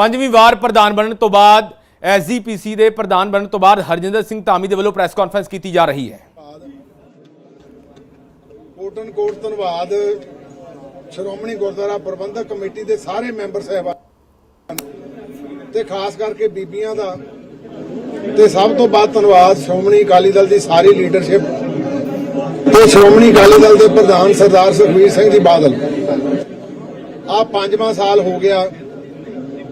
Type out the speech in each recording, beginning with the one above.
ਪੰਜਵੀਂ ਵਾਰ ਪ੍ਰਧਾਨ ਬਣਨ ਤੋਂ ਬਾਅਦ ਐਸਜੀਪੀਸੀ ਦੇ ਪ੍ਰਧਾਨ ਬਣਨ ਤੋਂ ਬਾਅਦ ਹਰਜਿੰਦਰ ਸਿੰਘ ਧਾਮੀ ਦੇ ਵੱਲੋਂ ਪ੍ਰੈਸ ਕਾਨਫਰੰਸ ਕੀਤੀ ਜਾ ਰਹੀ ਹੈ। ਕੋਟਨ ਕੋਟ ਧੰਨਵਾਦ। ਸ਼੍ਰੋਮਣੀ ਗੁਰਦੁਆਰਾ ਪ੍ਰਬੰਧਕ ਕਮੇਟੀ ਦੇ ਸਾਰੇ ਮੈਂਬਰ ਸਾਹਿਬਾਨ ਤੇ ਖਾਸ ਕਰਕੇ ਬੀਬੀਆਂ ਦਾ ਤੇ ਸਭ ਤੋਂ ਵੱਧ ਧੰਨਵਾਦ ਸ਼੍ਰੋਮਣੀ ਅਕਾਲੀ ਦਲ ਦੀ ਸਾਰੀ ਲੀਡਰਸ਼ਿਪ ਤੇ ਸ਼੍ਰੋਮਣੀ ਅਕਾਲੀ ਦਲ ਦੇ ਪ੍ਰਧਾਨ ਸਰਦਾਰ ਸੁਖਬੀਰ ਸਿੰਘ ਜੀ ਬਾਦਲ। ਆ ਪੰਜਵਾਂ ਸਾਲ ਹੋ ਗਿਆ।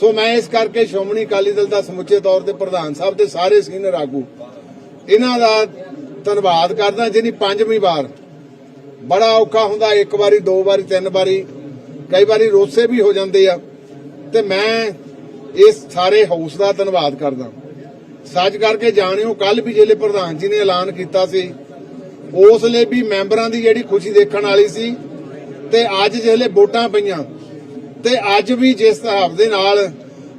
ਸੋ ਮੈਂ ਇਸ ਕਰਕੇ ਸ਼੍ਰੋਮਣੀ ਅਕਾਲੀ ਦਲ ਦਾ ਸਮੁੱਚੇ ਤੌਰ ਤੇ ਪ੍ਰਧਾਨ ਸਾਹਿਬ ਦੇ ਸਾਰੇ ਸੀਨੀਅਰ ਆਗੂ, ਇਹਨਾਂ ਦਾ ਧੰਨਵਾਦ ਕਰਦਾ ਜਿਹਨੀ ਪੰਜਵੀਂ ਵਾਰ। ਬੜਾ ਔਖਾ ਹੁੰਦਾ, ਇੱਕ ਵਾਰੀ, ਦੋ ਵਾਰੀ, ਤਿੰਨ ਵਾਰੀ, ਕਈ ਵਾਰੀ ਰੋਸੇ ਵੀ ਹੋ ਜਾਂਦੇ ਆ। ਤੇ ਮੈਂ ਇਸ ਸਾਰੇ ਹਾਊਸ ਦਾ ਧੰਨਵਾਦ ਕਰਦਾ। ਸੱਚ ਕਰਕੇ ਜਾਣਿਓ ਕੱਲ ਵੀ ਜਿਹੜੇ ਪ੍ਰਧਾਨ ਜੀ ਨੇ ਐਲਾਨ ਕੀਤਾ ਸੀ, ਉਸ ਲਈ ਵੀ ਮੈਂਬਰਾਂ ਦੀ ਜਿਹੜੀ ਖੁਸ਼ੀ ਦੇਖਣ ਵਾਲੀ ਸੀ, ਤੇ ਅੱਜ ਜਿਹੜੇ ਵੋਟਾਂ ਪਈਆਂ ਤੇ ਅੱਜ ਵੀ ਜਿਸ ਹਿਸਾਬ ਦੇ ਨਾਲ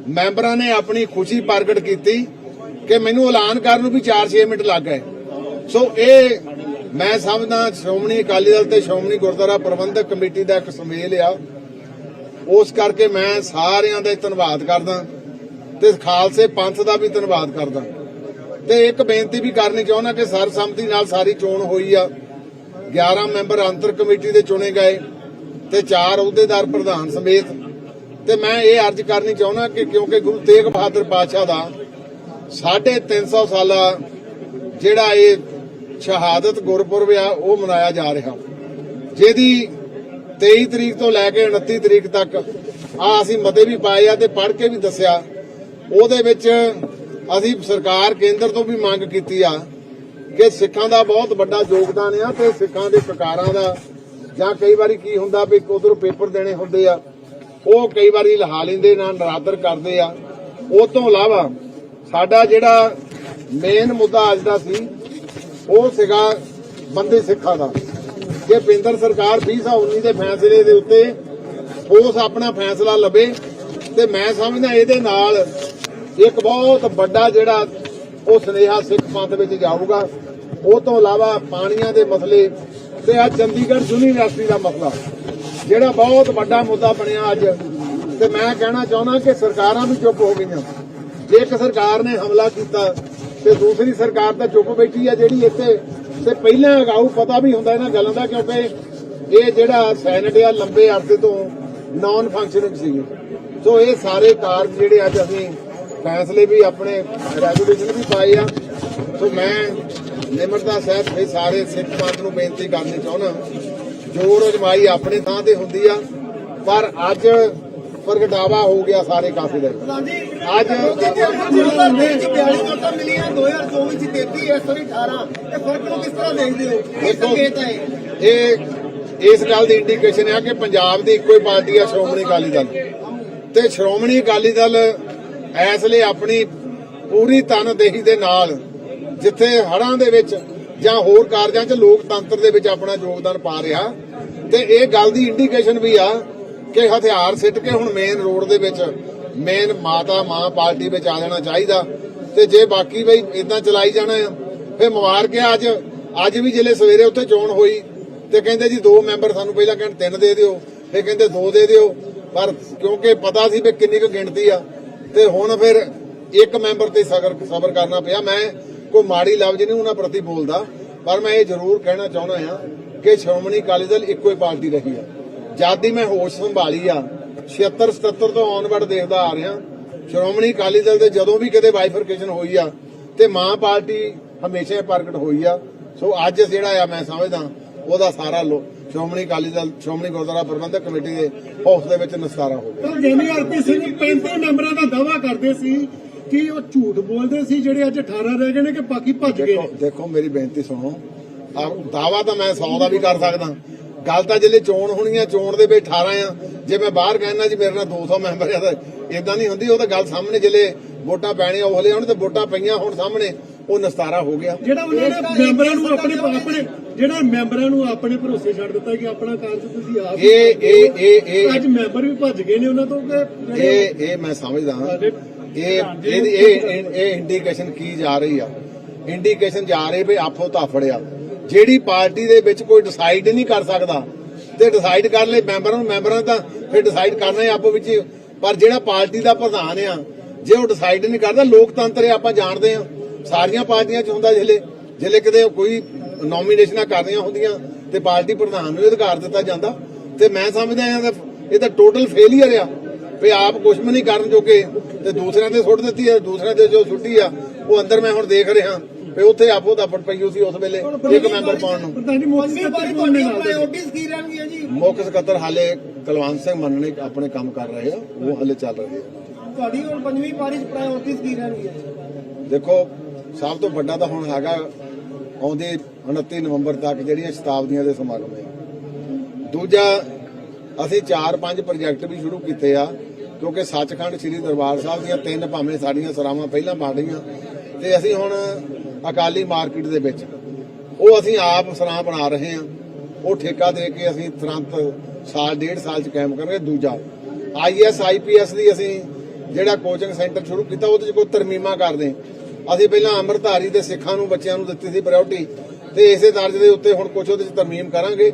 ਮੈਂਬਰਾਂ ਨੇ ਆਪਣੀ ਖੁਸ਼ੀ ਪ੍ਰਗਟ ਕੀਤੀ ਕਿ ਮੈਨੂੰ ਐਲਾਨ ਕਰਨ ਨੂੰ ਵੀ 4-6 ਮਿੰਟ ਲੱਗ ਗਏ। ਸੋ ਇਹ ਮੈਂ ਸਮਝਦਾ ਸ਼੍ਰੋਮਣੀ ਅਕਾਲੀ ਦਲ ਤੇ ਸ਼੍ਰੋਮਣੀ ਗੁਰਦੁਆਰਾ ਪ੍ਰਬੰਧਕ ਕਮੇਟੀ ਦਾ ਇੱਕ ਸੁਮੇਲ ਆ। ਉਸ ਕਰਕੇ ਮੈਂ ਸਾਰਿਆਂ ਦਾ ਧੰਨਵਾਦ ਕਰਦਾ ਤੇ ਖਾਲਸੇ ਪੰਥ ਦਾ ਵੀ ਧੰਨਵਾਦ ਕਰਦਾ। ਤੇ ਇੱਕ ਬੇਨਤੀ ਵੀ ਕਰਨੀ ਚਾਹੁੰਦਾ ਕਿ ਸਰਬਸੰਮਤੀ ਨਾਲ ਸਾਰੀ ਚੋਣ ਹੋਈ ਆ। 11 ਮੈਂਬਰ ਅੰਤਰ ਕਮੇਟੀ ਦੇ ਚੁਣੇ ਗਏ ਤੇ ਚਾਰ ਅਹੁਦੇਦਾਰ ਪ੍ਰਧਾਨ ਸਮੇਤ ਤੇ ਮੈਂ ਇਹ ਅਰਜ਼ ਕਰਨੀ ਚਾਹੁੰਦਾ ਕਿ ਕਿਉਂਕਿ ਗੁਰੂ ਤੇਗ ਬਹਾਦਰ ਪਾਤਸ਼ਾਹ ਦਾ 350 ਸਾਲਾ ਜਿਹੜਾ ਇਹ ਸ਼ਹਾਦਤ ਗੁਰਪੁਰਬ ਆ, ਉਹ ਮਨਾਇਆ ਜਾ ਰਿਹਾ। ਜਿਹਦੀ 23 ਤਰੀਕ ਤੋਂ ਲੈ ਕੇ 29 ਤਰੀਕ ਤੱਕ ਆ ਅਸੀਂ ਮਤੇ ਵੀ ਪਾਏ ਆ ਤੇ ਪੜ੍ਹ ਕੇ ਵੀ ਦੱਸਿਆ। ਉਹਦੇ ਵਿੱਚ ਅਸੀਂ ਸਰਕਾਰ ਕੇਂਦਰ ਤੋਂ ਵੀ ਮੰਗ ਕੀਤੀ ਆ ਕਿ ਸਿੱਖਾਂ ਦਾ ਬਹੁਤ ਵੱਡਾ ਯੋਗਦਾਨ ਆ ਤੇ ਸਿੱਖਾਂ ਦੇ ਪ੍ਰਕਾਰਾਂ ਦਾ ਜਾਂ ਕਈ ਵਾਰੀ ਕੀ ਹੁੰਦਾ ਵੀ ਉਧਰੋਂ ਪੇਪਰ ਦੇਣੇ ਹੁੰਦੇ ਆ। ਉਹ ਕਈ ਵਾਰੀ ਲਹਾ ਲੈਂਦੇ ਨਾ, ਨਰਾਦਰ ਕਰਦੇ ਆ। ਉਹ ਤੋਂ ਇਲਾਵਾ ਸਾਡਾ ਜਿਹੜਾ ਮੇਨ ਮੁੱਦਾ ਅੱਜ ਦਾ ਸੀ, ਉਹ ਸੀਗਾ ਬੰਦੇ ਸਿੱਖਾਂ ਦਾ। ਕਿ ਕੇਂਦਰ ਸਰਕਾਰ 2019 ਦੇ ਫੈਸਲੇ ਦੇ ਉੱਤੇ ਠੋਸ ਆਪਣਾ ਫੈਸਲਾ ਲਵੇ, ਤੇ ਮੈਂ ਸਮਝਦਾ ਇਹਦੇ ਨਾਲ ਇੱਕ ਬਹੁਤ ਵੱਡਾ ਜਿਹੜਾ ਉਹ ਸੁਨੇਹਾ ਸਿੱਖ ਪੰਥ ਵਿੱਚ ਜਾਊਗਾ। ਉਹ ਤੋਂ ਇਲਾਵਾ ਪਾਣੀਆਂ ਦੇ ਮਸਲੇ ਤੇ ਆ ਚੰਡੀਗੜ੍ਹ ਯੂਨੀਵਰਸਿਟੀ ਦਾ ਮਸਲਾ। ਜਿਹੜਾ ਬਹੁਤ ਵੱਡਾ ਮੁੱਦਾ ਬਣਿਆ ਅੱਜ, ਤੇ ਮੈਂ ਕਹਿਣਾ ਚਾਹੁੰਦਾ ਕਿ ਸਰਕਾਰਾਂ ਵੀ ਚੁੱਪ ਹੋ ਗਈਆਂ। ਜੇ ਇੱਕ ਸਰਕਾਰ ਨੇ ਹਮਲਾ ਕੀਤਾ, ਤੇ ਦੂਸਰੀ ਸਰਕਾਰ ਤਾਂ ਚੁੱਪ ਬੈਠੀ ਆ ਜਿਹੜੀ ਇੱਥੇ, ਤੇ ਪਹਿਲਾਂ ਅਗਾਊ ਪਤਾ ਵੀ ਹੁੰਦਾ ਇਹਨਾਂ ਗੱਲਾਂ ਦਾ, ਕਿਉਂਕਿ ਇਹ ਜਿਹੜਾ ਸੈਨੇਟ ਆ, ਲੰਬੇ ਅਰਸੇ ਤੋਂ ਨਾਨ ਫੰਕਸ਼ਨਿੰਗ ਸੀ ਸੋ ਇਹ ਸਾਰੇ ਕਾਰਜ ਜਿਹੜੇ ਅੱਜ ਅਸੀਂ ਫੈਸਲੇ ਵੀ ਆਪਣੇ ਰੈਗੂਲੇਸ਼ਨ ਵੀ ਪਾਏ ਆ। ਸੋ ਮੈਂ ਨਿਮਰਤਾ ਸਹਿਤ ਇਹ ਸਾਰੇ ਸਿੱਖ ਪੰਥ ਨੂੰ ਬੇਨਤੀ ਕਰਨੀ ਚਾਹੁੰਦਾ। ਜੋਰ ਅਜਮਾਈ ਆਪਣੀ ਥਾਂ ਤੇ ਹੁੰਦੀ ਆ ਪਰ ਅੱਜ ਪ੍ਰਗਟਾਵਾ ਹੋ ਗਿਆ ਸਾਰੇ ਕਾਫੀ ਦਾ। ਅੱਜ ਵਿੱਚ 42 ਵੋਟਾਂ ਮਿਲੀਆਂ 2024 ਚ 33 ਇਸ ਵਾਰੀ 18 ਇਹ ਫ਼ਰਕ ਨੂੰ ਕਿਸ ਤਰ੍ਹਾਂ ਦੇਖਦੇ ਹੋ? ਇਹ ਦੇਖੋ, ਸੰਕੇਤ ਹੈ ਇਹ? ਇਸ ਗੱਲ ਦੀ ਇੰਡੀਕੇਸ਼ਨ ਹੈ ਕਿ ਪੰਜਾਬ ਦੀ ਇੱਕੋ ਹੀ ਪਾਰਟੀ ਆ ਸ਼੍ਰੋਮਣੀ ਅਕਾਲੀ ਦਲ। ਤੇ ਸ਼੍ਰੋਮਣੀ ਅਕਾਲੀ ਦਲ ਇਸ ਲਈ ਆਪਣੀ ਪੂਰੀ ਤਨਦੇਹੀ ਦੇ ਨਾਲ ਜਿੱਥੇ ਹੜਾਂ ਦੇ ਵਿੱਚ ਜਾਂ ਹੋਰ ਕਾਰਜਾਂ 'ਚ ਲੋਕਤੰਤਰ ਦੇ ਵਿੱਚ ਆਪਣਾ ਯੋਗਦਾਨ ਪਾ ਰਿਹਾ। ਤੇ ਇਹ ਗੱਲ ਦੀ ਇੰਡੀਕੇਸ਼ਨ ਵੀ ਆ ਕਿ ਹਥਿਆਰ ਸਿੱਟ ਕੇ ਹੁਣ ਮੇਨ ਰੋਡ ਦੇ ਵਿੱਚ ਮੇਨ ਮਾਤਾ, ਮਾਂ ਪਾਰਟੀ ਵਿੱਚ ਆ ਜਾਣਾ ਚਾਹੀਦਾ। ਤੇ ਜੇ ਬਾਕੀ ਬਈ ਇਦਾਂ ਚਲਾਈ ਜਾਣਾ ਆ ਫੇ ਮੁਬਾਰਕ ਅੱਜ। ਅੱਜ ਵੀ ਜਿਲੇ ਸਵੇਰੇ ਉੱਥੇ ਚੋਣ ਹੋਈ ਤੇ ਕਹਿੰਦੇ ਜੀ ਦੋ ਮੈਂਬਰ ਸਾਨੂੰ ਪਹਿਲਾਂ ਕਹਿਣ ਤਿੰਨ ਦੇ ਦਿਓ ਫੇ ਕਹਿੰਦੇ ਦੋ ਦੇ ਦਿਓ। ਪਰ ਕਿਉਂਕਿ ਪਤਾ ਸੀ ਵੀ ਕਿੰਨੀ ਕੁ ਗਿਣਤੀ ਆ, ਤੇ ਹੁਣ ਫਿਰ ਇੱਕ ਮੈਂਬਰ ਤੇ ਸਬਰ ਕਰਨਾ ਪਿਆ। ਮੈਂ ਕੋਈ ਮਾੜੀ ਲਫ਼ਜ਼ ਨਹੀਂ ਉਹਨਾਂ ਪ੍ਰਤੀ ਬੋਲਦਾ, ਪਰ ਮੈਂ ਇਹ ਜ਼ਰੂਰ ਕਹਿਣਾ ਚਾਹੁੰਦਾ ਹਾਂ ਕਿ ਸ਼੍ਰੋਮਣੀ ਅਕਾਲੀ ਦਲ ਇੱਕੋ ਹੀ ਪਾਰਟੀ ਰਹੀ ਆ ਜਦ ਦੀ ਮੈਂ ਹੋਸ਼ ਸੰਭਾਲੀ ਆ 76 77 ਤੋਂ ਆਨਵਰਡ ਦੇਖਦਾ ਆ ਰਿਹਾ, ਸ਼੍ਰੋਮਣੀ ਅਕਾਲੀ ਦਲ ਦੇ ਜਦੋਂ ਵੀ ਕਿਤੇ ਬਾਈਫਰਕੇਸ਼ਨ ਹੋਈ ਆ, ਤੇ ਮਾਂ ਪਾਰਟੀ ਹਮੇਸ਼ਾ ਪ੍ਰਗਟ ਹੋਈ ਆ। ਸੋ ਅੱਜ ਜਿਹੜਾ ਆ ਮੈਂ ਸਮਝਦਾ, ਉਹਦਾ ਸਾਰਾ ਸ਼੍ਰੋਮਣੀ ਅਕਾਲੀ ਦਲ, ਸ਼੍ਰੋਮਣੀ ਗੁਰਦੁਆਰਾ ਪ੍ਰਬੰਧਕ ਕਮੇਟੀ ਦੇ ਹਾਊਸ ਦੇ ਵਿੱਚ ਨਿਸਤਾਰਾ ਹੋ ਗਿਆ। ਪਰ ਜੈਨੀ ਸਿੰਘ 35 ਮੈਂਬਰਾਂ ਦਾ ਦਾਵਾ ਕਰਦੇ ਸੀ ਕਿ ਉਹ ਝੂਠ ਬੋਲਦੇ ਸੀ ਜਿਹੜੇ ਅੱਜ 18 ਰਹਿ ਗਏ ਨੇ ਕਿ ਬਾਕੀ ਭੱਜ ਗਏ ਦੇਖੋ ਦੇਖੋ ਮੇਰੀ ਬੇਨਤੀ ਸੁਣੋ। ਦਾਵਾ ਤਾਂ ਮੈਂ 100 ਦਾ ਵੀ ਕਰ ਸਕਦਾ। ਗੱਲ ਤਾਂ ਜਿਹੜੇ ਚੋਣ ਹੋਣੀ ਆ ਚੋਣ ਦੇ ਵਿੱਚ 18 ਆ। ਜੇ ਮੈਂ ਬਾਹਰ ਕਹਿਣਾ ਜੀ ਮੇਰੇ ਨਾਲ 200 ਮੈਂਬਰ ਆ ਤਾਂ ਇਦਾਂ ਨਹੀਂ ਹੁੰਦੀ। ਉਹ ਤਾਂ ਗੱਲ ਸਾਹਮਣੇ ਜਿਹੜੇ ਵੋਟਾਂ ਪੈਣੀਆਂ ਉਹ ਹਲੇ ਹੁਣ ਤੇ ਵੋਟਾਂ ਪਈਆਂ ਹੁਣ ਸਾਹਮਣੇ ਉਹ ਨਿਸਤਾਰਾ ਹੋ ਗਿਆ। ਜਿਹੜਾ ਉਹਨਾਂ ਨੇ ਮੈਂਬਰਾਂ ਨੂੰ ਆਪਣੇ ਆਪਣੇ ਜਿਹੜਾ ਮੈਂਬਰਾਂ ਨੂੰ ਆਪਣੇ ਭਰੋਸੇ ਛੱਡ ਦਿੱਤਾ ਕਿ ਆਪਣਾ ਕਾਰਜ ਤੁਸੀਂ ਆਪ ਹੀ ਇਹ ਇਹ ਇਹ ਇਹ ਅੱਜ ਮੈਂਬਰ ਵੀ ਭੱਜ ਗਏ ਨੇ ਉਹਨਾਂ ਤੋਂ ਕਿ ਇਹ ਇਹ ਮੈਂ ਸਮਝਦਾ। ਹਾਂ ਇਹ ਇਹ ਇਹ- ਇਹ ਇੰਡੀਕੇਸ਼ਨ ਕੀ ਜਾ ਰਹੀ ਆ? ਇੰਡੀਕੇਸ਼ਨ ਜਾ ਰਹੀ ਵੀ ਆਪੋ ਧਾਫੜਿਆ ਜਿਹੜੀ ਪਾਰਟੀ ਦੇ ਵਿੱਚ ਕੋਈ ਡਿਸਾਈਡ ਨਹੀਂ ਕਰ ਸਕਦਾ, ਤੇ ਡਿਸਾਈਡ ਕਰ ਲੈ ਮੈਂਬਰਾਂ ਨੂੰ, ਮੈਂਬਰਾਂ ਦਾ ਫਿਰ ਡਿਸਾਈਡ ਕਰਨਾ ਹੈ ਆਪੋ ਵਿੱਚ ਪਰ ਜਿਹੜਾ ਪਾਰਟੀ ਦਾ ਪ੍ਰਧਾਨ ਆ, ਜੇ ਉਹ ਡਿਸਾਈਡ ਨਹੀਂ ਕਰਦਾ, ਲੋਕਤੰਤਰ ਆਪਾਂ ਜਾਣਦੇ ਆ। ਸਾਰੀਆਂ ਪਾਰਟੀਆਂ ਚ ਹੁੰਦਾ ਜਿਹੜੇ ਜਿਹੜੇ ਕਿਤੇ ਕੋਈ ਨੋਮੀਨੇਸ਼ਨਾਂ ਕਰਨੀਆਂ ਹੁੰਦੀਆਂ, ਤੇ ਪਾਰਟੀ ਪ੍ਰਧਾਨ ਨੂੰ ਇਹ ਅਧਿਕਾਰ ਦਿੱਤਾ ਜਾਂਦਾ। ਤੇ ਮੈਂ ਸਮਝਦਾ ਹਾਂ, ਇਹ ਤਾਂ ਟੋਟਲ ਫੇਲਿਅਰ ਆ। ਵੀ ਆਪ ਕੁਝ ਵੀ ਨਹੀਂ ਕਰਨ ਜੋਗੇ ਤੇ ਦੂਸਰਿਆਂ ਤੇ ਸੁੱਟ ਦਿੱਤੀ ਹੈ ਦੂਸਰਿਆਂ ਤੇ ਜੋ ਸੁੱਟੀ ਆ ਉਹ ਅੰਦਰ ਮੈਂ ਹੁਣ ਦੇਖ ਰਿਹਾ। ਵੀ ਉੱਥੇ ਆਪੋ ਦਾ ਪਈ ਸੀ ਉਸ ਵੇਲੇ ਇੱਕ ਮੈਂਬਰ ਪਾਉਣ ਨੂੰ। ਦੇ? ਮੁੱਖ ਸਕੱਤਰ ਹਾਲੇ ਕੁਲਵੰਤ ਸਿੰਘ ਮੰਨਣੇ ਆਪਣੇ ਕੰਮ ਕਰ ਰਹੇ ਆ ਉਹ ਹਾਲੇ ਚੱਲ ਰਹੇ ਆ। ਤੁਹਾਡੀ ਹੁਣ ਪੰਜਵੀਂ ਪਾਰੀ ਚ ਪ੍ਰਾਇੋਰਟੀਜ਼ ਕੀ ਰਹਿਣਗੀਆਂ ਦੇਖੋ ਸਭ ਤੋਂ ਵੱਡਾ ਤਾਂ ਹੁਣ ਹੈਗਾ ਆਉਂਦੇ 29 ਨਵੰਬਰ ਤੱਕ ਜਿਹੜੀਆਂ ਸ਼ਤਾਬਦੀਆਂ ਦੇ ਸਮਾਗਮ ਹੈ ਦੂਜਾ ਅਸੀਂ 4-5 ਪ੍ਰੋਜੈਕਟ ਵੀ ਸ਼ੁਰੂ ਕੀਤੇ ਆ ਕਿਉਂਕਿ ਸੱਚਖੰਡ ਸ੍ਰੀ ਦਰਬਾਰ ਸਾਹਿਬ ਦੀਆਂ ਤਿੰਨ ਭਾਵੇਂ ਸਾਡੀਆਂ ਸਰਾਵਾਂ ਪਹਿਲਾਂ ਬਣ ਰਹੀਆਂ ਤੇ ਅਸੀਂ ਹੁਣ ਅਕਾਲੀ ਮਾਰਕੀਟ ਦੇ ਵਿੱਚ। ਉਹ ਅਸੀਂ ਆਪ ਸਰਾਂ ਬਣਾ ਰਹੇ ਹਾਂ। ਉਹ ਠੇਕਾ ਦੇ ਕੇ ਅਸੀਂ ਤੁਰੰਤ ਸਾਲ, ਡੇਢ ਸਾਲ ਚ ਕਾਇਮ ਕਰਾਂਗੇ, ਦੂਜਾ। ਆਈਐਸ ਆਈਪੀਐਸ ਦੀ ਅਸੀਂ ਜਿਹੜਾ ਕੋਚਿੰਗ ਸੈਂਟਰ ਸ਼ੁਰੂ ਕੀਤਾ, ਉਹਦੇ ਚ ਕੋਈ ਤਰਮੀਮਾ ਕਰਦੇ ਅਸੀਂ ਪਹਿਲਾਂ ਅੰਮ੍ਰਿਤਧਾਰੀ ਦੇ ਸਿੱਖਾਂ ਨੂੰ, ਬੱਚਿਆਂ ਨੂੰ ਦਿੱਤੀ ਸੀ ਪ੍ਰਾਇੋਰਟੀ ਤੇ ਇਸੇ ਤਰਜ਼ ਦੇ ਉੱਤੇ ਹੁਣ ਕੁਝ ਉਹਦੇ ਚ ਤਰਮੀਮ ਕਰਾਂਗੇ।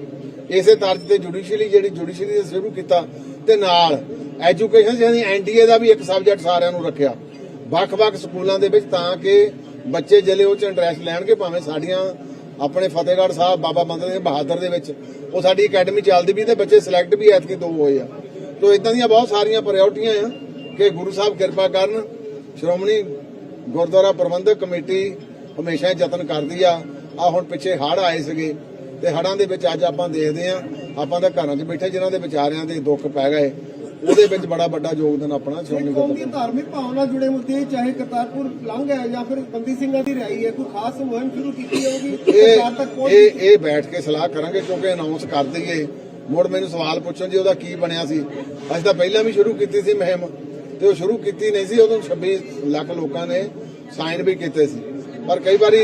ਇਸੇ ਤਰਜ਼ ਤੇ ਜੁਡੀਸ਼ੀਅਲੀ ਜਿਹੜੀ ਜੁਡੀਸ਼ੀਅਲੀ ਸ਼ੁਰੂ ਕੀਤਾ ਤੇ ਨਾਲ ਐਜੂਕੇਸ਼ਨ ਜਿਹਦੀ ਐਨਡੀਏ ਦਾ ਵੀ ਇੱਕ ਸਬਜੈਕਟ ਸਾਰਿਆਂ ਨੂੰ ਰੱਖਿਆ। ਵੱਖ-ਵੱਖ ਸਕੂਲਾਂ ਦੇ ਵਿੱਚ ਤਾਂ ਕਿ ਬੱਚੇ ਜਿਹੜੇ ਉਹ ਚ ਇੰਟਰਸਟ ਲੈਣਗੇ, ਭਾਵੇਂ ਸਾਡੀਆਂ ਆਪਣੇ ਫਤਿਹਗੜ੍ਹ ਸਾਹਿਬ, ਬਾਬਾ ਬੰਦਾ ਸਿੰਘ ਬਹਾਦਰ ਦੇ ਵਿੱਚ, ਉਹ ਸਾਡੀ ਅਕੈਡਮੀ ਚੱਲਦੀ ਵੀ ਤੇ ਬੱਚੇ ਸਿਲੈਕਟ ਵੀ ਐਤਕੀ ਦੋ ਹੋਏ ਆ। ਤੋਂ ਇਦਾਂ ਦੀਆਂ ਬਹੁਤ ਸਾਰੀਆਂ ਪ੍ਰਾਇੋਰਟੀਆਂ ਆ ਕਿ ਗੁਰੂ ਸਾਹਿਬ ਕਿਰਪਾ ਕਰਨ, ਸ਼੍ਰੋਮਣੀ ਗੁਰਦੁਆਰਾ ਪ੍ਰਬੰਧਕ ਕਮੇਟੀ ਹਮੇਸ਼ਾ ਯਤਨ ਕਰਦੀ ਆ। ਆ ਹੁਣ ਪਿੱਛੇ ਹੜ ਆਏ ਸੀਗੇ ਤੇ ਹੜਾਂ ਦੇ ਵਿੱਚ ਅੱਜ ਆਪਾਂ ਦੇਖਦੇ ਆ, ਆਪਾਂ ਤਾਂ ਘਰਾਂ 'ਚ ਬੈਠੇ ਜਿਨ੍ਹਾਂ ਦੇ ਵਿਚਾਰਿਆਂ ਦੇ ਦੁੱਖ ਪੈ ਗਏ। ਉਹਦੇ ਵਿੱਚ ਬੜਾ ਵੱਡਾ ਯੋਗਦਾਨ ਆਪਣਾ ਸ਼੍ਰੋਮਣੀ ਕੌਮ ਦੀ ਧਾਰਮਿਕ ਭਾਵਨਾ ਜੁੜੇ ਮੁੱਦੇ ਚਾਹੇ ਕਰਤਾਰਪੁਰ ਲੰਘ ਹੈ ਜਾਂ ਫਿਰ ਬੰਦੀ ਸਿੰਘਾਂ ਦੀ ਰਿਹਾਈ ਹੈ ਕੋਈ ਖਾਸ ਮੁਹਿੰਮ ਸ਼ੁਰੂ ਕੀਤੀ ਇਹ ਸਰਕਾਰ ਤੱਕ ਪਹੁੰਚ ਇਹ ਇਹ ਬੈਠ ਕੇ ਸਲਾਹ ਕਰਾਂਗੇ ਕਿਉਂਕਿ ਅਨਾਉਂਸ ਕਰ ਦਈਏ। ਮੁੜ ਮੈਨੂੰ ਸਵਾਲ ਪੁੱਛਣ ਜੀ ਉਹਦਾ ਕੀ ਬਣਿਆ ਸੀ? ਅਸੀਂ ਤਾਂ ਪਹਿਲਾਂ ਵੀ ਸ਼ੁਰੂ ਕੀਤੀ ਸੀ ਮੁਹਿੰਮ ਤੇ ਉਹ ਸ਼ੁਰੂ ਕੀਤੀ ਨਹੀਂ ਸੀ ਉਦੋਂ 26 ਲੱਖ ਲੋਕਾਂ ਨੇ ਸਾਈਨ ਵੀ ਕੀਤੇ ਸੀ। ਪਰ ਕਈ ਵਾਰੀ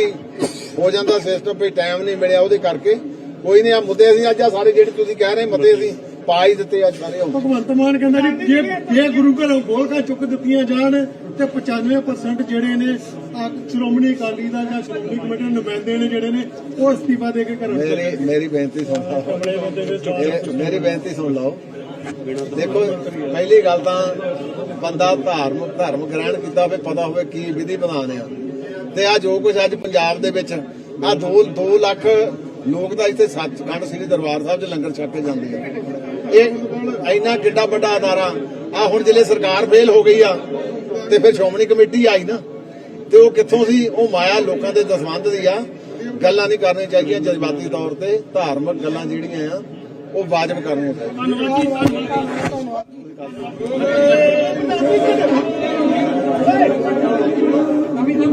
ਹੋ ਜਾਂਦਾ ਸਿਸਟਮ ਵੀ ਟਾਈਮ ਨਹੀਂ ਮਿਲਿਆ ਉਹਦੇ ਕਰਕੇ। ਕੋਈ ਨਹੀਂ ਆ ਮੁੱਦੇ ਅਸੀਂ ਅੱਜ ਆ ਸਾਰੇ ਜਿਹੜੇ ਤੁਸੀਂ ਕਹਿ ਰਹੇ ਮੁੱਦੇ ਅਸੀਂ ਪਾ ਹੀ ਦਿੱਤੇ ਅੱਜ ਸਾਰੇ ਹੁਣ ਭਗਵੰਤ ਮਾਨ ਕਹਿੰਦਾ ਜੀ ਜੇ ਜੇ ਗੁਰੂ ਘਰੋਂ ਗੋਲਕਾਂ ਚੁੱਕ ਦਿੱਤੀਆਂ ਜਾਣ ਤੇ 95% ਜਿਹੜੇ ਨੇ ਆਹ ਸ਼੍ਰੋਮਣੀ ਅਕਾਲੀ ਦਾ ਜਾਂ ਸ਼੍ਰੋਮਣੀ ਕਮੇਟੀ ਦੇ ਨੁਮਾਇੰਦੇ ਨੇ ਜਿਹੜੇ ਨੇ ਉਹ ਅਸਤੀਫਾ ਦੇ ਕੇ ਘਰਾਂ ਚਲੇ ਮੇਰੀ ਮੇਰੀ ਬੇਨਤੀ ਸੁਣ ਲਓ। ਮੇਰੀ ਬੇਨਤੀ ਸੁਣ ਲਓ। ਦੇਖੋ ਪਹਿਲੀ ਗੱਲ ਤਾਂ ਬੰਦਾ ਧਰਮ ਧਰਮ ਗ੍ਰਹਿਣ ਕੀਤਾ ਹੋਵੇ ਪਤਾ ਹੋਵੇ ਕੀ ਵਿਧੀ ਵਿਧਾਨ ਆ। ਤੇ ਆ ਜੋ ਕੁਝ ਅੱਜ ਪੰਜਾਬ ਦੇ ਵਿੱਚ ਆ 2 2 ਲੱਖ ਲੋਕ ਤਾਂ ਇੱਥੇ ਸੱਚਖੰਡ ਸ੍ਰੀ ਦਰਬਾਰ ਸਾਹਿਬ 'ਚ ਲੰਗਰ ਛਕ ਕੇ ਜਾਂਦੇ ਆ। ਇਹ ਇੰਨਾ ਕਿੱਡਾ ਵੱਡਾ ਅਦਾਰਾ ਆ ਹੁਣ ਜਿਹੜੇ ਸਰਕਾਰ ਫੇਲ ਹੋ ਗਈ ਆ, ਤੇ ਫਿਰ ਸ਼੍ਰੋਮਣੀ ਕਮੇਟੀ ਆਈ ਨਾ, ਤੇ ਉਹ ਕਿੱਥੋਂ ਸੀ? ਉਹ ਮਾਇਆ ਲੋਕਾਂ ਦੇ ਦਸਵੰਧ ਦੀ ਆ। ਗੱਲਾਂ ਨਹੀਂ ਕਰਨੀਆਂ ਚਾਹੀਦੀਆਂ ਜਜ਼ਬਾਤੀ ਤੌਰ ਤੇ, ਧਾਰਮਿਕ ਗੱਲਾਂ ਜਿਹੜੀਆਂ ਆ, ਉਹ ਵਾਜਬ ਕਰਨੀਆਂ ਚਾਹੀਦੀਆਂ।